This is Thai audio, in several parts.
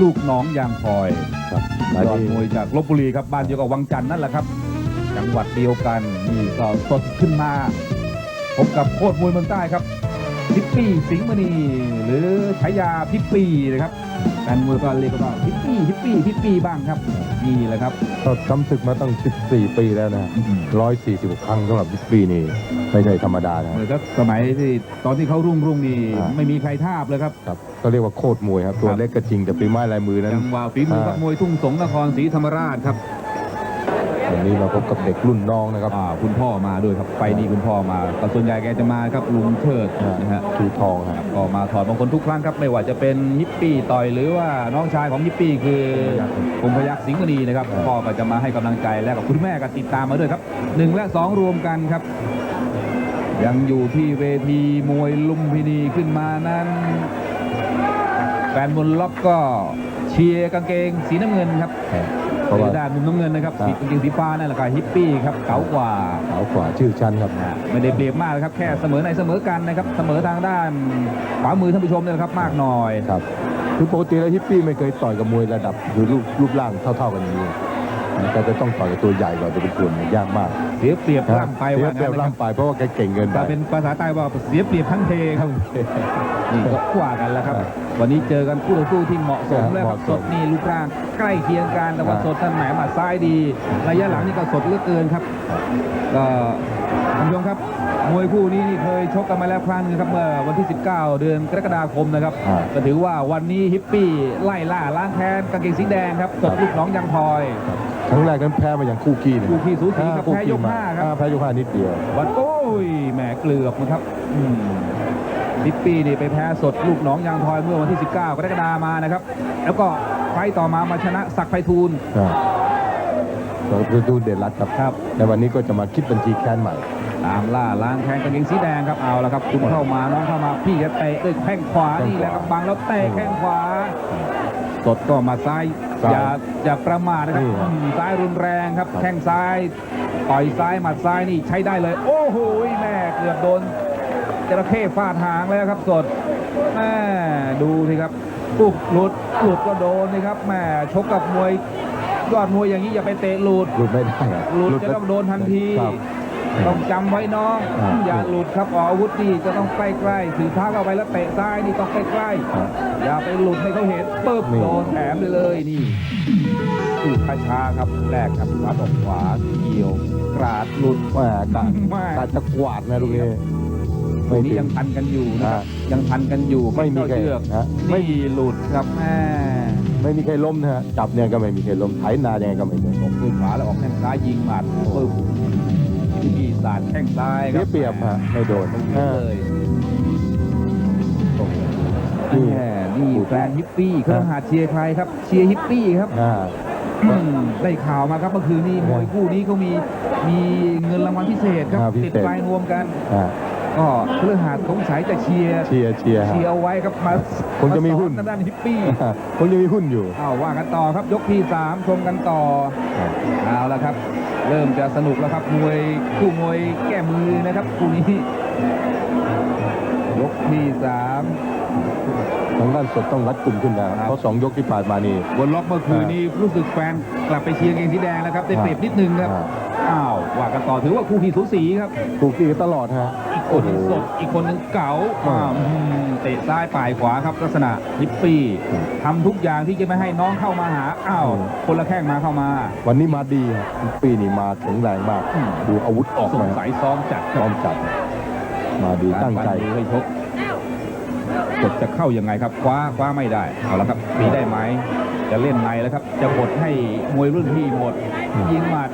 ลูกน้องยางพลอยครับยมาอดที่มวยจากลบบุรีครับบ้านเดียวกับวังจันทร์นั่นแหละครับ จังหวัดเดียวกันนี่ก็สดขึ้นมาพบกับโคตรมวยเมืองใต้ครับพิปปี้สิงห์มณีหรือฉายาพิปปี้นะครับ แฟนมวยก็เรียกว่าพิปปี้พิปปี้พิปปี้บ้างครับนี่แหละครับ ก็ทำศึกมาตั้ง 14 ปีแล้วนะ146ครั้งสำหรับบิ๊กปีนี่ไม่ใช่ธรรมดานะ เหมือนกับสมัยที่ตอนที่เขารุ่งรุ่งๆนี่อ่า ไม่มีใครทาบเลยครับ ครับก็เรียกว่าโคตรมวยครับ ตัวครับ เล็กก็จริงแต่ฝีไม้ลายมือนั้น จังหวะฝีมือครับอ่ามมวยทุ่งสงนครศรีธรรมราชครับ วันนี้มาพบกับเด็กรุ่นน้องนะครับอ่าคุณพ่อมาด้วยครับไปดีคุณพ่อมาแต่ส่วนใหญ่แกจะมาครับลุงเทิดนะฮะชูทองครับก็มาถอดมงคลทุกครั้งครับไม่ว่าจะเป็นฮิปปี้ต่อยหรือว่าน้องชายของฮิปปี้คือคมพยักษ์สิงห์มณีนะครับครับพ่อก็จะมาให้กำลังใจและกับคุณแม่ก็ติดตามมาด้วยครับหนึ่งและสองรวมกันครับยังอยู่ที่เวทีมวยลุมพินีขึ้นมานั้น แฟนบนล็อกก็เชียร์กางเกงสีน้ำเงินครับ เพราะว่าด้านมุมน้ำเงินนะครับครับสีกางเกงสีฟ้านั่นแหละครับฮิปปี้ครับเก๋ากว่าขาวกว่าชื่อชั้นครับนะฮะไม่ได้เปรียบมากนะครับแค่เสมอในเสมอกันนะครับเสมอทางด้านขวามือท่านผู้ชมเนี่ยนะครับมากหน่อยครับคือปกติแล้วฮิปปี้ไม่เคยต่อยกับมวยระดับหรือรูปรูปร่างเท่า ๆกันอย่างนี้ แกจะต้องต่อยกับตัวใหญ่กว่าตัวเป็นคนยากมากเสียเปรียบร่างไปเสียว่าเปรีงั้ยนบนะคร่ารังบไปเพราะว่าแกเก่งเกินไปถ้าเป็นภาษาใต้ว่าเสียเปรียบทั้งเทครับนี่ก็กว่ากันแล้วครับ วันนี้เจอกันคู่ต่อสู้ที่เหมาะสมแล้วครับเหสมาะดสมนี่รูปร่างใกล้เคียงกันแต่ว่าครับสดท่านแหมหมัดซ้ายดี ระยะหลังนี่ก็สดเหลือเกินครับก็ท่านผู้ชมครับมวยคู่นี้นี่เคยชกกันมาแล้วครั้งหนึงครับเมื่อวันที่ 19 เดือนกรกฎาคมนะครับอ่าก็ถือว่าวันนี้ฮิปปี้ไล่ล่าล้างแค้นกางเกงสีแดงครับตบลูกน้องยังพลอย ครั้งแรกนั้นแพ้มาอย่างคู่ขี้นะคู่ขี้สูสีครับอ่าแพ้ยกมาห้าครับอ่แพ้ยกห้านิดเดียว วันโอ้ยแหมเกลือกนะครับอืมฮิปปี้นี่ไปแพ้สดลูกน้องยางพลอยเมื่อวันที่ 19 กรกฎามานะครับ แล้วก็ไฟต์ต่อมามาชนะศักดิ์ไพฑูรย์อ่าเราดูดูเด่นรัดครับครับในวันนี้ก็จะมาคิดบัญชีแค้นใหม่ ตามล่าล้างแค้นกางเกงสีแดงครับเอาละครับ คุณเข้ามาน้องเข้ามาพี่จะเตะด้วยแข้งขวาแข้งขวานี่แหละครับบังแล้วเตะแข้งขวา สดก็มาซ้าย ซ้ายอย่าอย่าประมาทนะครับนี่ครับ อืมซ้ายรุนแรงครับครับ แข้งซ้าย ต่อยซ้ายหมัดซ้ายนี่ใช้ได้เลย โอ้โหแม่เกือบโดนจระเข้ฟาดหางแล้วครับสดแม่ดูสิครับปุ๊บหลุดหลุดก็โดนนี่ครับแม่ชกกับมวยยอดมวยอย่างนี้อย่าไปเตะหลุด หลุดไม่ได้อะหลุดไปจะต้องโดนทันที ครับ ต้องจำไว้น้องอ่าอย่าหลุดครับออกอาวุธนี่จะต้องใกล้ๆถือเท้าเข้าไปแล้วเตะซ้ายนี่ต้องใกล้ครับๆอย่าไปหลุดให้เขาเห็นปึ๊บนี่โดนแถมเลยเลยนี่ถูกช้าๆครับแรกครับขวาตกขวาเกี่ยวกราดหลุดแหม่กาแม่การจะกวาดนะลูกนี้ตรงนี้ยังทันกันอยู่นะครับอ่ยังทันกันอยู่ไม่มีใครเข้าเชือกนะไม่นี่หลุดครับแม่ไม่มีใครล้มนะฮะจับเนี่ยก็ไม่มีใครล้มไถนายังไงก็ไม่มีตบด้วยขวาแล้วออกแข้งซ้ายยิงหมัดปึ๊บ ที่สาดแข้งซ้ายคเสีรัยบเปรียบฮะไม่โดนตรงนี้อ่าเลยโอ้โหนี่นี่แหมนี่แฟนฮิปปี้เครื่องหาเชียร์ใครครับ เชียร์ฮิปปี้ครับ อ่า อืมได้ข่าวมาครับเมื่อคืนนี้มวยคู่นี้เขามีมีเงินรางวัลพิเศษครับ อ่าพิติดเศษปลายนวมกัน อ่าก็เครื่องหาสงสัยจะเชียร์เชียร์เชียร์ฮะ เชียร์เอาไว้ครับมาคงจะมีหุ้นาสอทางด้านฮิปปี้อ่าคงจะมีหุ้นอยู่เอาว่ากันต่อครับยกที่สามชมกันต่ออ่าเอาละครับ เริ่มจะสนุกแล้วครับมวยคู่มวยแก้มือนะครับคู่นี้ ยกที่สามทางด้านสดต้องรัดกลุ่มขึ้นแล้วครับเพราะสองยกที่ผ่านมานี่บนล็อกเมื่อคืนนี้รู้สึกแฟนกลับไปเชียร์เกงสีแดงแล้วครับได้เปรียบนิดนึงครับอ่าอ้าวว่ากันต่อถือว่าคู่ขี้สูสีครับถูกตีกันตลอดฮะ อีกคนหนึงสดอีกคนหนึงเก๋าอ่าอ่าอืมเตะซ้ายป่ายขวาครับลักษณะฮิปปี้อืมทำทุกอย่างที่จะไม่ให้น้องเข้ามาหาอ้าวอืมคนละแข้งมาเข้ามา วันนี้มาดีฮะปีนี่มาแข็งแรงมาก อืม ดูอาวุธออกสงมาสัยซ้อมจัดคพร้รัอบมจัด มาดีตั้งใจ การฟันมือให้ชกกดจะเข้ายังไงครับคว้าคว้าไม่ได้เอาละครับตีได้ไหมจะเล่นในแล้วครับ จะกดให้มวยรุ่นพี่หมดอืมยิงหมัด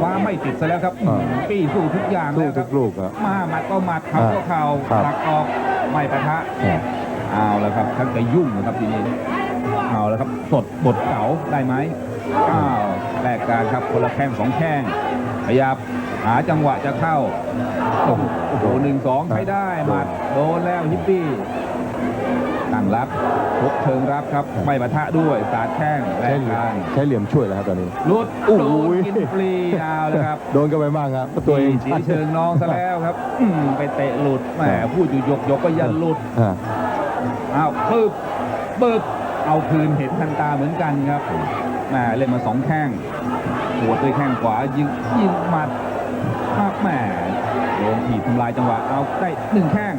คว้าไม่ติดซะแล้วครับอ่าปี้สู้ทุกอย่างสู้แล้วคทุรับกลูกอะมาหมัดก็หมัดเข่าก็เข่าครับ หลักออกไม่ปะทะอ่าเอาแล้วครับทั้งจะยุ่งนะครับทีนี้เอาแล้วครับสดบทเก๋าได้ไหมอ้าวแลกการครับคนละแข้งสองแข้งพยายามหาจังหวะจะเข้าโอ้โหหนึ่งสองใช้ได้หมัดโดนแล้วฮิปปี้ตั้ง รับพกเชิงรับครับไม่ปะทะด้วยสาดแข้งแลใช้กเหลี่ยกามรใช้เหลี่ยมช่วยแล้วครับตอนนี้ ลุดโอ้โดโหนกินฟรีเอาแล้วครับ โดนกันไปบ้างครับตัวเองสีเชิงน้องซะแล้วครับอืมไปเตะหลุดแหมพูดอยู่ยกยกก็อยันหลุดอ่าอ้าวปึ๊บปึ๊บเอาคืนเห็นทันตาเหมือนกันครับแหมเล่นมาสองแข้งหัวดด้วยแข้งขวายิงยิงหมัดมากแหมโดนถีบทำลายจังหวะเอาได้หนึ่งแข้ง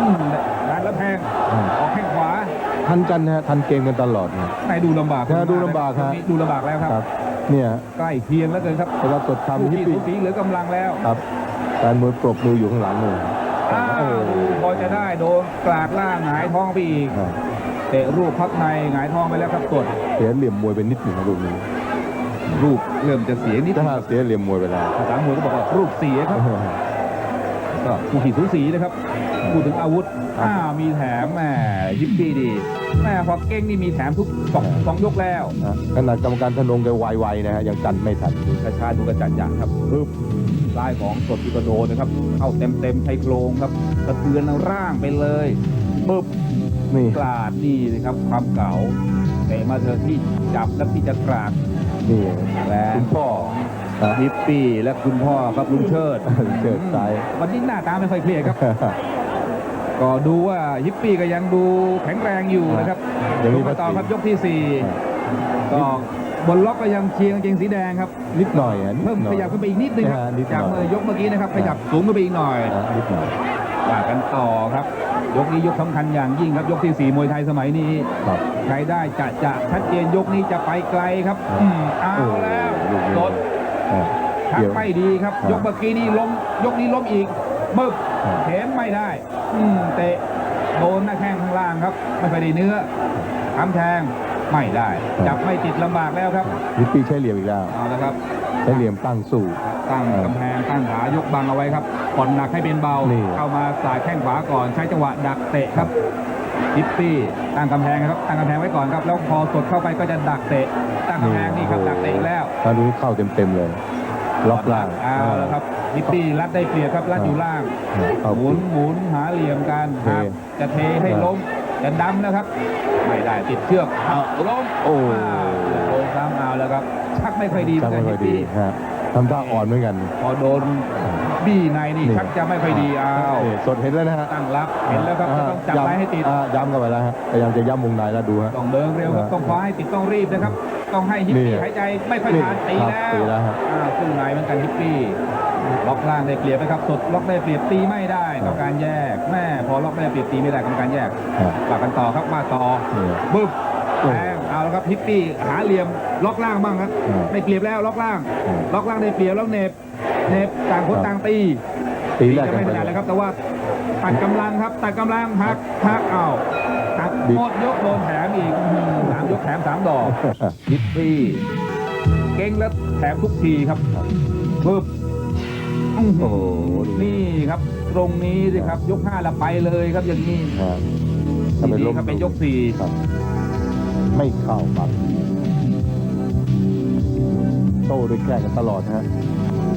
อืมร้าน แล้วแทงอ่าออกแข้งขวา ทันกันนะฮะทันเกมกันตลอดนะไหนดูลำบากนะดูลำบากครับดูลำบากแล้วครับครับ เนี่ยใกล้เคียงแล้วเกินครับแต่ว่าสดคู่ทำฮิปที่ปี้สูสีเหลือกำลังแล้วครับการมวยปรบมืออยู่ข้างหลังเลยอ้าโอ้วโหพอจะได้โดนกลาดล่างหงายท้องไปอีกอ่าเตะรูปพับในหงายท้องไปแล้วครับกดเสียเหลี่ยมมวยไปนิดหนึ่งนะลูกนี้รูปเริ่มจะเสียนิดถ้าเสียเหลี่ยมมวยไปแล้วภาษามวยก็บอกว่ารูปเสียครับ ก็คู่ขี่สูสีนะครับพูดถึงอาวุธอ้าวมีแถมแหมยิปปี้ดีแหมพอเก้งนี่มีแถมทุกสองสองยกแล้วนะขนาดกรรมการธนงแกไวๆนะฮะยังกันไม่ทันชาๆดูกระจัดจัดครับปึ๊บซ้ายของสดที่กระโดดนะครับ เข้าเต็มเต็มๆชายโครงครับกระเทือนร่างไปเลยปึ๊บนี่กลาดนี่นะครับความเก่าเตะมาเธอะที่จับและที่จะกราดนี่และคุณพ่อนะ ฮิปปี้และคุณพ่อครับลุงเชิดเชิดซ้ายวันนี้หน้าตาไม่ค่อยเครียดครับ ก็ดูว่าฮิปปี้ก็ยังดูแข็งแรงอยู่นะครับยังดูมีมาต่อครับยยกที่สี่ก็บนล็อกก็ยังเชียร์กางเกงสีแดงครับนิดหน่อยอะนิดเพิ่มหน่อขยยับขึ้นไปอีกนิดนึงครับอ่านิดหน่อยจากเมื่อยกเมื่อกี้นะครับขยับสูงขึ้นไปอีกหน่อยนะนิดหน่อยว่ากันต่อครับ ยกนี้ยกสำคัญอย่างยิ่งครับยกที่สี่มวยไทยสมัยนี้ครับใครได้จะจะชัดเจนยกนี้จะไปไกลครับอืมเอาโอ้แล้วลูกนี้ลดอ่า ชักเดี๋ยวไม่ดีครับครับ ยกเมื่อกี้นี่ล้มยกนี้ล้มอีกมึกครับเห็นไม่ได้ อืมเตะโดนหน้าแข้งข้างล่างครับ ไม่ค่อยได้เนื้อทำแทงไม่ได้ จับไม่ติดลำบากแล้วครับฮิปปี้ใช้เหลี่ยมอีกแล้วเอาละครับใช้เหลี่ยมตั้งสู้ตั้งครับกำแพงตั้งขายกบังเอาไว้ครับผ่อนหนักให้เป็นเบานี่เข้ามาสายแข้งขวาก่อนใช้จังหวะดักเตะครับ ฮิปปี้ตั้งกำแพงครับตั้งกำแพงไว้ก่อนครับ แล้วพอสดเข้าไปก็จะดักเตะตั้งกำแพงนี่ครับดักเตะอีกแล้วถ้ารู้เข้าเต็มๆเลยล็อกล่างเอาแล้วครับฮิปปี้รัดได้เปรียบครับรัดอยู่ล่างเข้าหมุนหมุนหาเหลี่ยมกันเทครับจะเทให้ล้มจะดำนะครับ ไม่ได้ติดเชือกเอาล้มโอ้าวโดนซ้ำเอาแล้วครับชักไม่ค่อยดีเหมืชัอกนกันไม่ค่ฮิอยปดีปี้ฮะทำท่าอ่อนเหมือนกัน พอโดน บี้ในนี่นี่ ชักจะไม่ค่อยดีเอานี่สดเห็นแล้วนะฮะตั้งรับเห็นแล้วครับจะต้องจับย้ำไว้ให้ติด อ่าย้ำกันไปแล้วฮะพยายามจะย้ำวงในแล้วดูฮะ ต้องเดินเร็วครับอ่าต้องคว้าให้ติดต้องรีบนะครับ ต้องให้ฮิปนี่ปี้หายใจไม่ค่อยทานตีครับแล้วตีแล้วฮะอ่าสู้ในเหมือนกันฮิปปี้ล็อกล่างได้เปรียบนะครับสดล็อกได้เปรียบตีไม่ได้ครัต้บองการแยกแม่พอล็อกได้เปรียบตีไม่ได้กรรมการแยกฮะปากกันต่อครับมาต่อนี่บึ้บโอ้แทง เอาละครับฮิปปี้หาเหลี่ยมล็อกล่างบ้างครับอืมได้เปรียบแล้วล็อกล่างอืมล็อกล่างได้เปรียบแล้วเหน็บเหน็บต่างคนครับต่างตีตีแรกจะกันไม่ไปถนัดเลเลยยครับ แต่ว่าตัดกำลังครับตัดกำลังหักหักเอาตัดบิดหมดยกโดนแถมอีกอื้อหือสามยกแถมสามดอกฮิปปี้เก่งแล้วแถมทุกทีครับบึ้บอื้อหืโอ้โหนี่ครับ ตรงนี้สิครับ ยกห้าละไปเลยครับอย่างนี้ฮะถ้าเป็นดีล้มๆครับเป็นยกสี่ครับ ไม่เข้าครับโต้ด้วยแข้งกันตลอดฮะ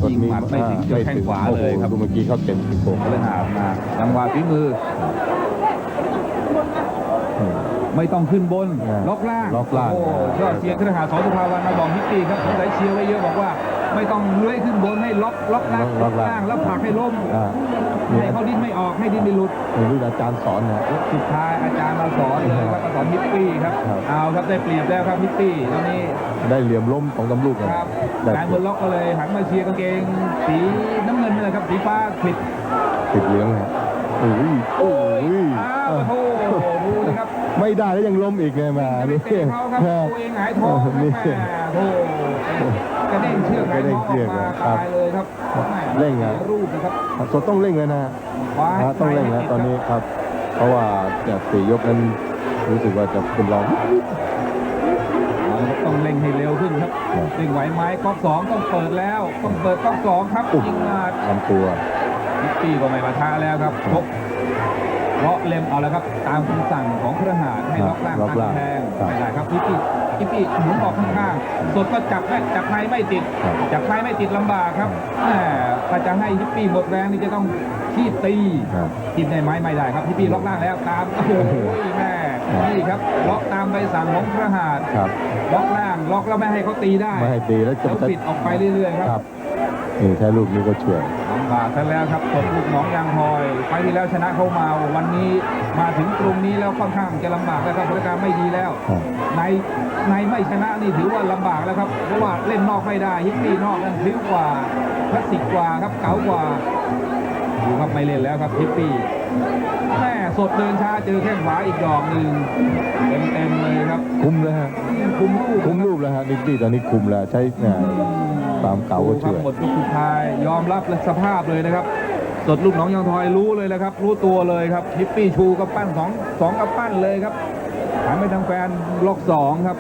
ยิงหมัดไม่ถึงอ่าเจอแข้งขวาเลยครับโอ้โหดูเมื่อกี้เข้าเต็มที่โครงก็เลยหามาจังหวะฝีมืออืมไม่ต้องขึ้นบนอ่าล็อกล่างล็อกล่างโอ้ยอดเชียร์ขึ้นหาสอนสุภาวันมาบอกฮิปปี้ครับสงสัยเชียร์ไว้เยอะบอกว่า ไม่ต้องเลื้อยขึ้นบนให้ล็อกล็อกล่างล็อกล่างแล้วผลักให้ล้มอ่านี่ ให้เขาดิ้นไม่ออกให้ดิ้นไม่หลุดนี่รุ่นอาจารย์สอนนะสุดท้ายอาจารย์มาสอนเลยครับมาสอนฮิปปี้ครับครับเอาครับได้เปรียบแล้วครับฮิปปี้ตอนนี้ได้เหลี่ยมล้มของตำลูกนะครับได้การบนล็อกก็เลยหันมาเชียร์กางเกง สีน้ำเงินนี่แหละครับสีฟ้าคลิปติดเหลืองนะโอ้ยโอ้ยอ้าวโอ้โหดูนะครับ ไม่ได้แล้วยังล้มอีกไงมาไม่นี่เตะเขาครับตัวเองหงายท้องครับนี่แม่โธ่กระเด้งเชือกหงายท้องออกมาตายเลยครับแม่เร่งอะสียรูปนะครับสดต้องเร่งเลยนะขวาฮะต้องเร่งนะตอนนี้ครับ เพราะว่าจากสี่ยกนั้นรู้สึกว่าจะเป็นรองเอาละครับต้องเร่งให้เร็วขึ้นครับครับเร่งไหวไหมก๊อกสองต้องเปิดแล้ว ต้องเปิดก๊อกสองครับอุ๊ยยิงมาลำตัวพิตตี้ก็ไม่มาท้าแล้วครับชก เพราะเล็มเอาแล้วครับ ตามคำสั่งของเครือหาดให้ล็อกล่างล็อกตั้งล่างกำแพงครับไม่ได้ครับพิตตี้พิตตี้หมุนออกข้างๆสดก็จับไม่จับในไม่ติดครับจับในไม่ติดลำบากครับแหมถ้าจะให้ฮิปปี้หมดแรงนี่จะต้องขีดตีครับขีดในไม้ไม่ได้ครับฮิปปี้ล็อกล่างแล้วตามโอ้โหแม่นี่ครับล็อกตามใบสั่งของเครือหาดครับล็อกล่างล็อกแล้วไม่ให้เขาตีได้ไม่ให้ตีแล้วจะแล้วปิดออกไปเรื่อยๆคครัรับบนี่แค่ลูกนี้ก็ช่วย น้องว่าซะแล้วครับสดลูกหน้องยางพลอยไปที่แล้วชนะเขามาวันนี้มาถึงตรงนี้แล้วค่อนข้างจะลำบากแล้วครับบริการไม่ดีแล้วครับในในไม่ชนะนี่ถือว่าลำบากแล้วครับเพราะว่าเล่นนอกไม่ได้ฮิปปี้นอกนั้นพลิ้วกว่าคลาสสิกกว่าครับเก๋ากว่าดูครับไม่เล่นแล้วครับฮิปปี้แม่สดเดินช้าเจอแข้งขวาอีกดอกหนึ่งเต็มเต็มๆเลยครับ คุมแล้วฮะคุมลูกคุมรูปแล้วฮะนิกปี้ตอนนี้คุมแล้วใช้เนี่ย ความเก่าก็ดูครัเชื่บอหมดยกสุดท้ายยอมรับสภาพเลยนะครับสดลูกน้องยังทอยรู้เลยนะครับ รู้ตัวเลยครับฮิปปี้ชูกับปั้นสองสองกับปั้นเลยครับถามไปทางแฟนล็อกสองครับ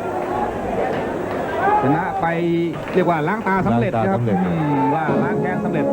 ชนะไปเรียกว่าล้างตาสำเร็จนะครับล้างตาสำเร็จอืมว่าล้างแค้นสำเร็จ